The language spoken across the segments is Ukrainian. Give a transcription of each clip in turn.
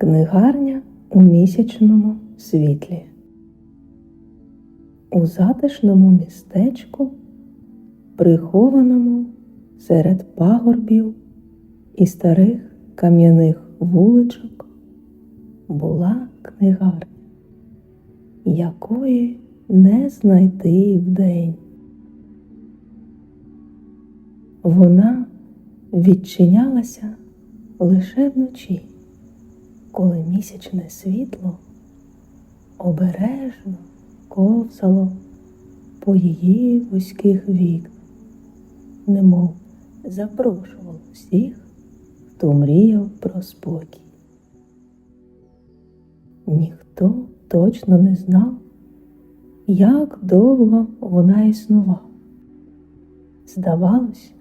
Книгарня у місячному світлі. У затишному містечку, прихованому серед пагорбів і старих кам'яних вуличок, була книгарня, якої не знайти вдень. Вона відчинялася лише вночі, коли місячне світло обережно ковзало по її вузьких вікнах, немов запрошувало всіх, хто мріяв про спокій. Ніхто точно не знав, як довго вона існувала. Здавалось,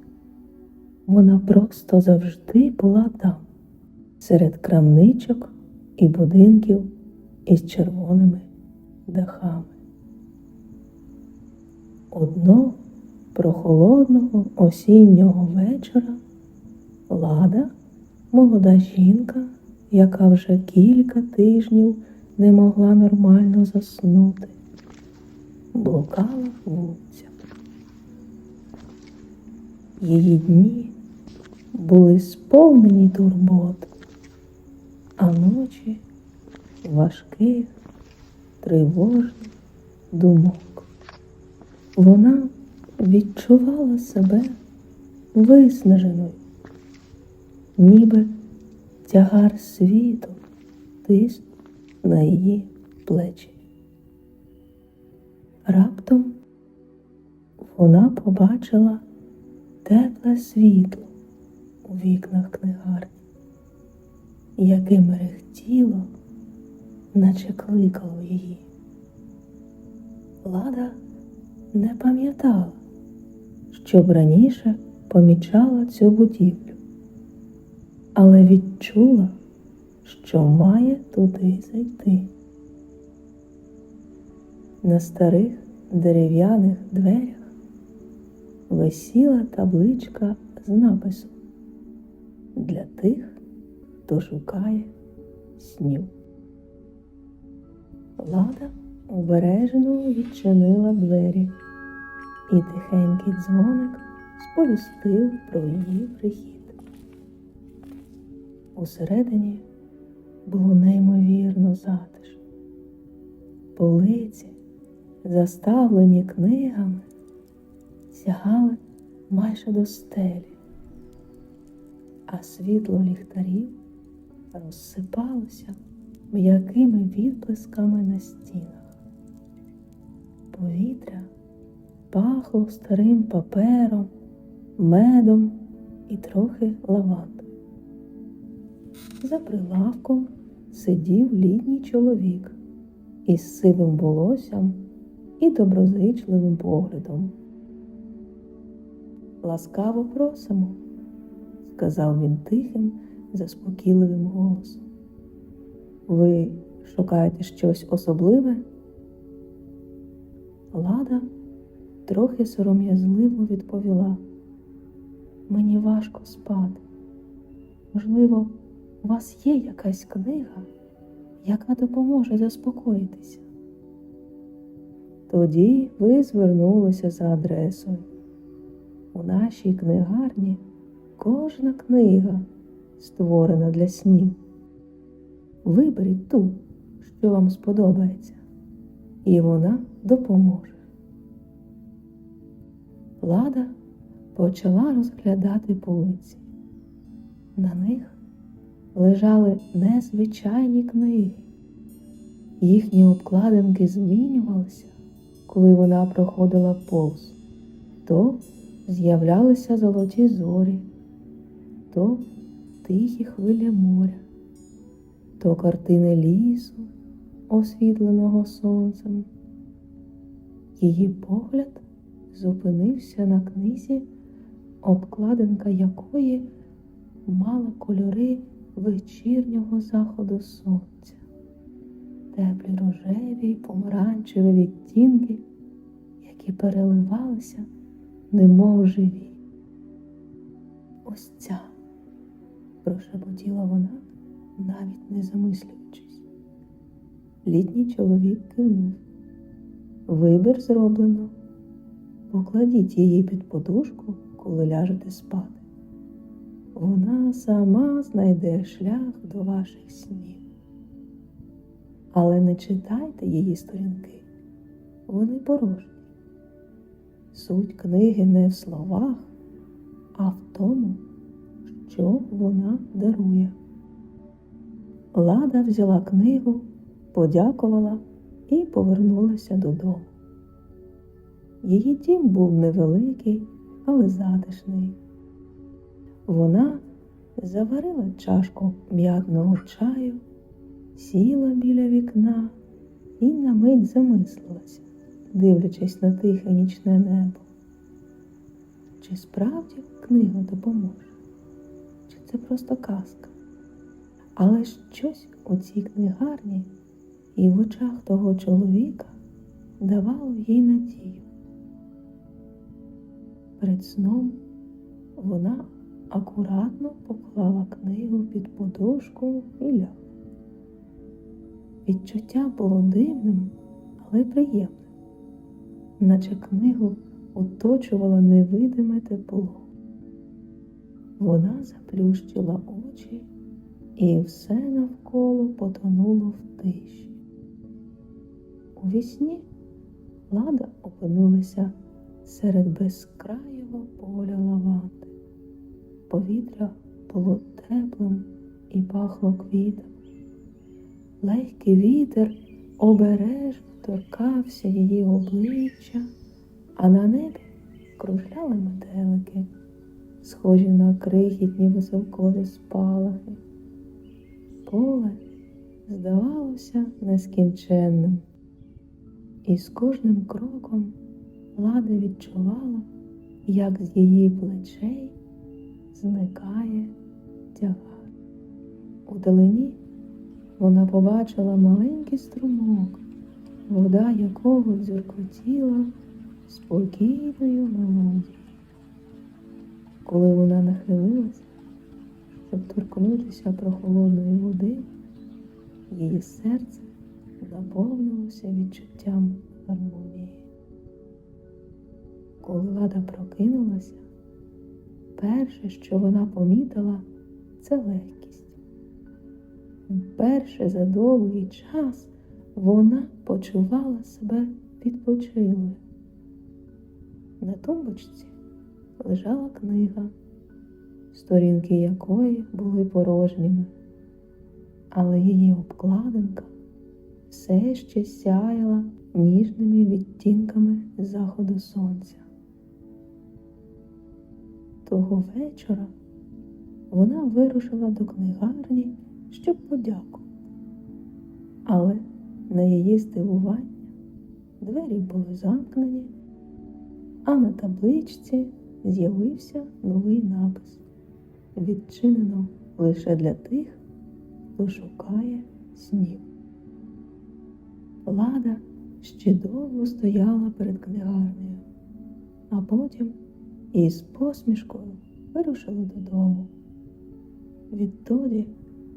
вона просто завжди була там, серед крамничок і будинків із червоними дахами. Одного прохолодного осіннього вечора лада, молода жінка, яка вже кілька тижнів не могла нормально заснути, блукала вулицями. Її дні були сповнені турбот, а ночі важких, тривожних думок. Вона відчувала себе виснаженою, ніби тягар світу тис на її плечі. Раптом вона побачила тепле світло у вікнах книгарні, яке мерехтіло, наче кликало її. Лада не пам'ятала, щоб раніше помічала цю будівлю, але відчула, що має туди зайти. На старих дерев'яних дверях висіла табличка з написом для тих, хто шукає снів. Лада обережно відчинила двері, і тихенький дзвоник сповістив про її прихід. Усередині було неймовірно затишно. Полиці, заставлені книгами, сягали майже до стелі, а світло ліхтарів розсипалося м'якими відблисками на стінах. Повітря пахло старим папером, медом і трохи лавандою. За прилавком сидів літній чоловік із сивим волоссям і доброзичливим поглядом. Ласкаво просимо, сказав він тихим, заспокійливим голосом. Ви шукаєте щось особливе? Лада трохи сором'язливо відповіла. Мені важко спати. Можливо, у вас є якась книга, яка допоможе заспокоїтися? Тоді ви звернулися за адресою. У нашій книгарні кожна книга створена для снів. Виберіть ту, що вам сподобається, і вона допоможе. Лада почала розглядати полиці. На них лежали незвичайні книги. Їхні обкладинки змінювалися, коли вона проходила повз. То з'являлися золоті зорі, то тихі хвилі моря, то картини лісу, освітленого сонцем. Її погляд зупинився на книзі, обкладинка якої мала кольори вечірнього заходу сонця, теплі рожеві й помаранчеві відтінки, які переливалися, немов живі. Ось ця, прошепотіла вона навіть не замислюючись. Літній чоловік кивнув. Вибір зроблено. Покладіть її під подушку, коли ляжете спати. Вона сама знайде шлях до ваших снів. Але не читайте її сторінки, вони порожні. Суть книги не в словах, а в тому, що вона дарує. Лада взяла книгу, подякувала і повернулася додому. Її дім був невеликий, але затишний. Вона заварила чашку м'ятного чаю, сіла біля вікна і на мить замислилася, дивлячись на тихе нічне небо. Чи справді книга допоможе? Це просто казка? Але щось у цій книгарні і в очах того чоловіка давало їй надію. Перед сном вона акуратно поклала книгу під подушку і лягла. Відчуття було дивним, але приємним, наче книгу оточувало невидиме тепло. Вона заплющила очі, і все навколо потонуло в тиші. У вісні лада опинилася серед безкрайого поля лаванди. Повітря було теплим і пахло квітами. Легкий вітер обережно торкався її обличчя, а на небі кружляли метелики, схожі на крихітні високові спалахи. Поле здавалося нескінченним, і з кожним кроком Лада відчувала, як з її плечей зникає тягар. Удалині вона побачила маленький струмок, вода якого дзюркотіла спокійною мелодією. Коли вона нахилилася, щоб торкнутися прохолодної води, її серце наповнилося відчуттям гармонії. Коли Лада прокинулася, перше, що вона помітила, це легкість. Вперше за довгий час вона почувала себе відпочилою. На тумбочці лежала книга, сторінки якої були порожніми, але її обкладинка все ще сяяла ніжними відтінками заходу сонця. Того вечора вона вирушила до книгарні, щоб подякувати. Але на її здивування двері були замкнені, а на табличці з'явився новий напис відчинено лише для тих, хто шукає снів. Лада ще довго стояла перед книгарнею, а потім із посмішкою вирушила додому. Відтоді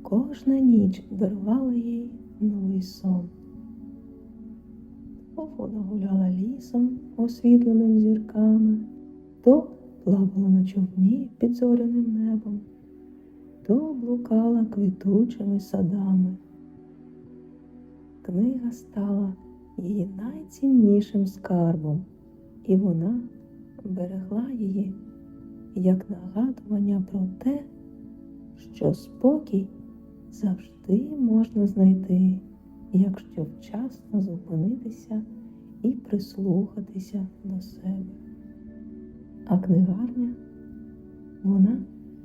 кожна ніч дарувала їй новий сон. То вона гуляла лісом, освітленим зірками, то плавала на човні під зоряним небом, то блукала квітучими садами. Книга стала її найціннішим скарбом, і вона берегла її як нагадування про те, що спокій завжди можна знайти, якщо вчасно зупинитися і прислухатися до себе. А книгарня, вона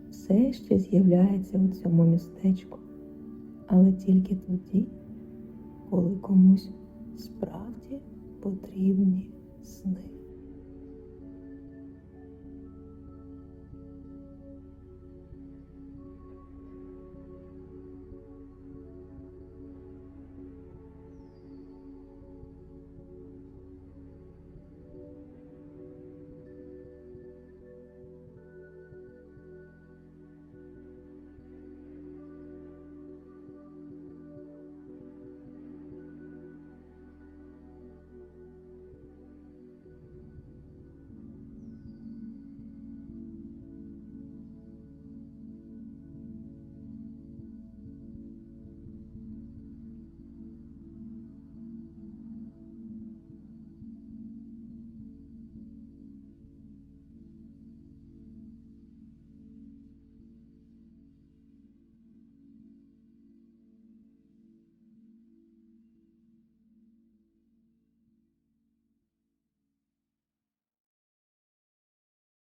все ще з'являється у цьому містечку, але тільки тоді, коли комусь справді потрібні сни.